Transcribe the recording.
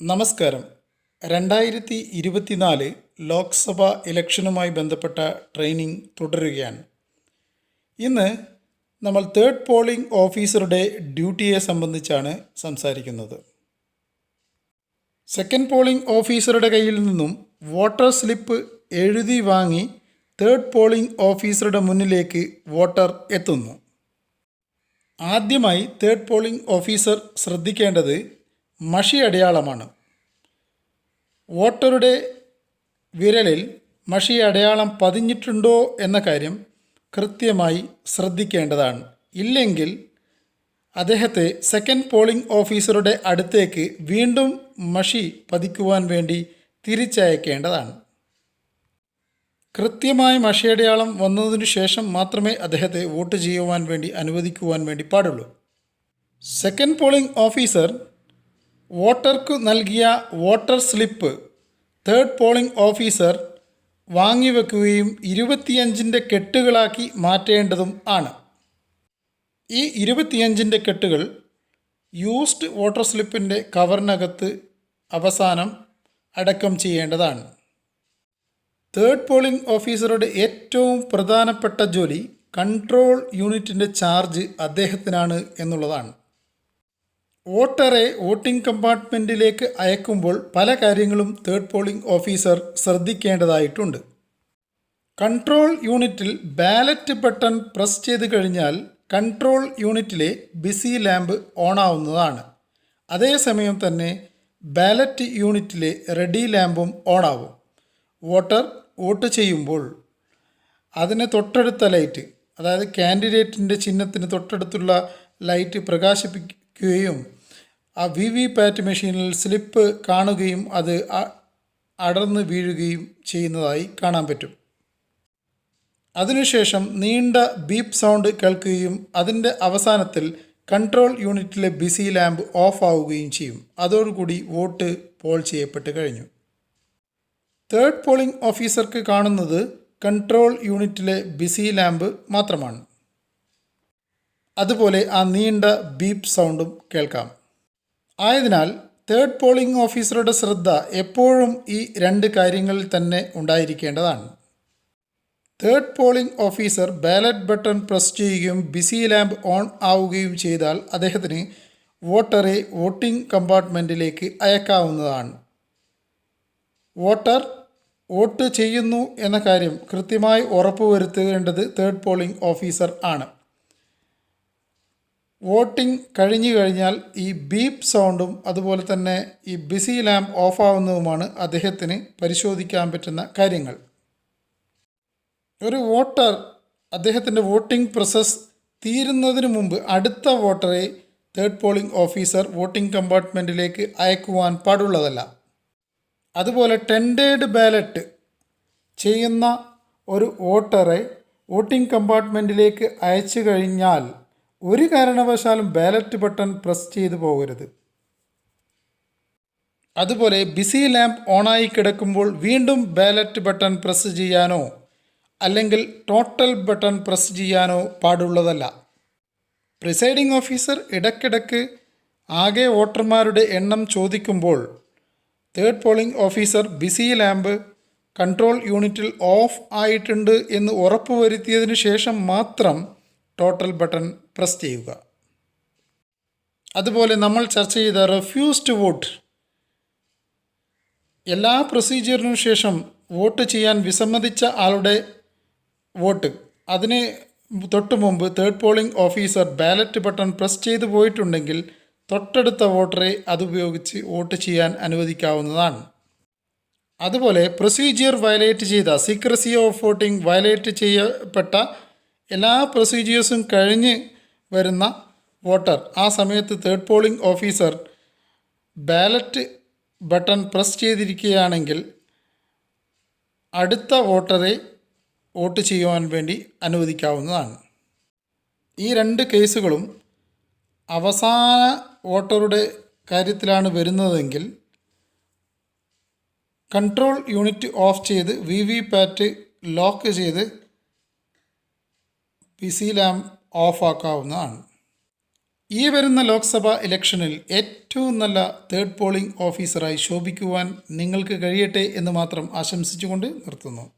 നമസ്കാരം. രണ്ടായിരത്തി ഇരുപത്തിനാല് ലോക്സഭാ ഇലക്ഷനുമായി ബന്ധപ്പെട്ട ട്രെയിനിങ് തുടരുകയാണ്. ഇന്ന് നമ്മൾ തേർഡ് പോളിംഗ് ഓഫീസറുടെ ഡ്യൂട്ടിയെ സംബന്ധിച്ചാണ് സംസാരിക്കുന്നത്. സെക്കൻഡ് പോളിംഗ് ഓഫീസറുടെ കയ്യിൽ നിന്നും വോട്ടർ സ്ലിപ്പ് എഴുതി വാങ്ങി തേർഡ് പോളിംഗ് ഓഫീസറുടെ മുന്നിലേക്ക് വോട്ടർ എത്തുന്നു. ആദ്യമായി തേർഡ് പോളിംഗ് ഓഫീസർ ശ്രദ്ധിക്കേണ്ടത് മഷി അടയാളമാണ് വോട്ടറുടെ വിരലിൽ മഷി അടയാളം പതിഞ്ഞിട്ടുണ്ടോ എന്ന കാര്യം കൃത്യമായി ശ്രദ്ധിക്കേണ്ടതാണ്. ഇല്ലെങ്കിൽ അദ്ദേഹത്തെ സെക്കൻഡ് പോളിംഗ് ഓഫീസറുടെ അടുത്തേക്ക് വീണ്ടും മഷി പതിക്കുവാൻ വേണ്ടി തിരിച്ചയക്കേണ്ടതാണ്. കൃത്യമായ മഷിയടയാളം വന്നതിനു ശേഷം മാത്രമേ അദ്ദേഹത്തെ വോട്ട് ചെയ്യുവാൻ വേണ്ടി അനുവദിക്കുവാൻ വേണ്ടി പാടുള്ളൂ. സെക്കൻഡ് പോളിംഗ് ഓഫീസർ വോട്ടർക്ക് നൽകിയ voter slip third polling officer വാങ്ങിവെക്കുകയും ഇരുപത്തിയഞ്ചിന്റെ കെട്ടുകളാക്കി മാറ്റേണ്ടതും ആണ്. ഈ ഇരുപത്തിയഞ്ചിന്റെ കെട്ടുകൾ യൂസ്ഡ് വോട്ടർ സ്ലിപ്പിന്റെ കവറിനകത്ത് അവസാനം അടക്കം ചെയ്യേണ്ടതാണ്. തേർഡ് പോളിംഗ് ഓഫീസറുടെ ഏറ്റവും പ്രധാനപ്പെട്ട ജോലി കൺട്രോൾ യൂണിറ്റിന്റെ ചാർജ് അദ്ദേഹത്തിനാണ് എന്നുള്ളതാണ്. വോട്ടറെ വോട്ടിംഗ് കമ്പാർട്ട്മെന്റിലേക്ക് അയക്കുമ്പോൾ പല കാര്യങ്ങളും തേർഡ് പോളിംഗ് ഓഫീസർ ശ്രദ്ധിക്കേണ്ടതായിട്ടുണ്ട്. കൺട്രോൾ യൂണിറ്റിൽ ബാലറ്റ് ബട്ടൺ പ്രസ് ചെയ്ത് കഴിഞ്ഞാൽ കൺട്രോൾ യൂണിറ്റിലെ ബിസി ലാമ്പ് ഓണാവുന്നതാണ്. അതേസമയം തന്നെ ബാലറ്റ് യൂണിറ്റിലെ റെഡി ലാമ്പും ഓണാവും. വോട്ടർ വോട്ട് ചെയ്യുമ്പോൾ അതിന് തൊട്ടടുത്ത ലൈറ്റ് അതായത് കാൻഡിഡേറ്റിന്റെ ചിഹ്നത്തിന് തൊട്ടടുത്തുള്ള ലൈറ്റ് പ്രകാശിപ്പിക്കുകയും ആ വി വി പാറ്റ് മെഷീനിൽ സ്ലിപ്പ് കാണുകയും അത് അടർന്നു വീഴുകയും ചെയ്യുന്നതായി കാണാൻ പറ്റും. അതിനുശേഷം നീണ്ട ബീപ്പ് സൗണ്ട് കേൾക്കുകയും അതിന്റെ അവസാനത്തിൽ കൺട്രോൾ യൂണിറ്റിലെ ബിസി ലാമ്പ് ഓഫ് ആവുകയും ചെയ്യും. അതോടുകൂടി വോട്ട് പോൾ ചെയ്യപ്പെട്ട് കഴിഞ്ഞു. തേർഡ് പോളിംഗ് ഓഫീസർക്ക് കാണുന്നത് കൺട്രോൾ യൂണിറ്റിലെ ബിസി ലാമ്പ് മാത്രമാണ്. അതുപോലെ ആ നീണ്ട ബീപ്പ് സൗണ്ടും കേൾക്കാം. ആയതിനാൽ തേർഡ് പോളിംഗ് ഓഫീസറുടെ ശ്രദ്ധ എപ്പോഴും ഈ രണ്ട് കാര്യങ്ങളിൽ തന്നെ ഉണ്ടായിരിക്കേണ്ടതാണ്. Third polling officer ballot button press ചെയ്യുകയും ബിസി ലാമ്പ് ഓൺ ആവുകയും ചെയ്താൽ അദ്ദേഹത്തിന് വോട്ടറെ വോട്ടിംഗ് കമ്പാർട്ട്മെന്റിലേക്ക് അയക്കാവുന്നതാണ്. വോട്ടർ വോട്ട് ചെയ്യുന്നു എന്ന കാര്യം കൃത്യമായി ഉറപ്പുവരുത്തേണ്ടത് തേർഡ് പോളിംഗ് ഓഫീസർ ആണ്. വോട്ടിംഗ് കഴിഞ്ഞു കഴിഞ്ഞാൽ ഈ ബീപ്പ് സൗണ്ടും അതുപോലെ തന്നെ ഈ ബിസി ലാമ്പ് ഓഫാവുന്നതുമാണ് അദ്ദേഹത്തിന് പരിശോധിക്കാൻ പറ്റുന്ന കാര്യങ്ങൾ. ഒരു വോട്ടർ അദ്ദേഹത്തിന്റെ വോട്ടിംഗ് പ്രോസസ് തീരുന്നതിന് മുമ്പ് അടുത്ത വോട്ടറെ തേർഡ് പോളിംഗ് ഓഫീസർ വോട്ടിംഗ് കമ്പാർട്ട്മെന്റിലേക്ക് അയക്കുവാൻ പാടുള്ളതല്ല. അതുപോലെ ടെൻഡേഡ് ബാലറ്റ് ചെയ്യുന്ന ഒരു വോട്ടറെ വോട്ടിംഗ് കമ്പാർട്ട്മെന്റിലേക്ക് അയച്ചു കഴിഞ്ഞാൽ ഒരു കാരണവശാലും ബാലറ്റ് ബട്ടൺ പ്രസ് ചെയ്തു പോകരുത്. അതുപോലെ ബിസി ലാമ്പ് ഓണായി കിടക്കുമ്പോൾ വീണ്ടും ബാലറ്റ് ബട്ടൺ പ്രസ് ചെയ്യാനോ അല്ലെങ്കിൽ ടോട്ടൽ ബട്ടൺ പ്രസ് ചെയ്യാനോ പാടുള്ളതല്ല. പ്രിസൈഡിംഗ് ഓഫീസർ ഇടയ്ക്കിടയ്ക്ക് ആകെ വോട്ടർമാരുടെ എണ്ണം ചോദിക്കുമ്പോൾ third polling officer busy lamp control യൂണിറ്റിൽ ഓഫ് ആയിട്ടുണ്ട് എന്ന് ഉറപ്പുവരുത്തിയതിനു ശേഷം മാത്രം ടോട്ടൽ ബട്ടൺ പ്രസ് ചെയ്യുക. അതുപോലെ നമ്മൾ ചർച്ച ചെയ്ത റെഫ്യൂസ് ടു വോട്ട് എല്ലാ പ്രൊസീജിയറിനു ശേഷം വോട്ട് ചെയ്യാൻ വിസമ്മതിച്ച ആളുടെ വോട്ട്. അതിന് തൊട്ട് മുമ്പ് third polling officer ballot button press ചെയ്തു പോയിട്ടുണ്ടെങ്കിൽ തൊട്ടടുത്ത വോട്ടറെ അതുപയോഗിച്ച് വോട്ട് ചെയ്യാൻ അനുവദിക്കാവുന്നതാണ്. അതുപോലെ പ്രൊസീജിയർ വയലേറ്റ് ചെയ്ത സീക്രസി ഓഫ് വോട്ടിംഗ് വയലേറ്റ് ചെയ്യപ്പെട്ട എല്ലാ പ്രൊസീജിയേഴ്സും കഴിഞ്ഞ് വരുന്ന വോട്ടർ ആ സമയത്ത് third polling officer ballot button press ചെയ്തിരിക്കുകയാണെങ്കിൽ അടുത്ത വോട്ടറെ വോട്ട് ചെയ്യുവാൻ വേണ്ടി അനുവദിക്കാവുന്നതാണ്. ഈ രണ്ട് കേസുകളും അവസാന വോട്ടറുടെ കാര്യത്തിലാണ് വരുന്നതെങ്കിൽ കൺട്രോൾ യൂണിറ്റ് ഓഫ് ചെയ്ത് വി വി പാറ്റ് ലോക്ക് ചെയ്ത് പി സി ലാമ്പ് ഓഫാക്കാവുന്നതാണ്. ഈ വരുന്ന ലോക്സഭാ ഇലക്ഷനിൽ ഏറ്റവും നല്ല തേർഡ് പോളിംഗ് ഓഫീസറായി ശോഭിക്കുവാൻ നിങ്ങൾക്ക് കഴിയട്ടെ എന്ന് മാത്രം ആശംസിച്ചുകൊണ്ട് നിർത്തുന്നു.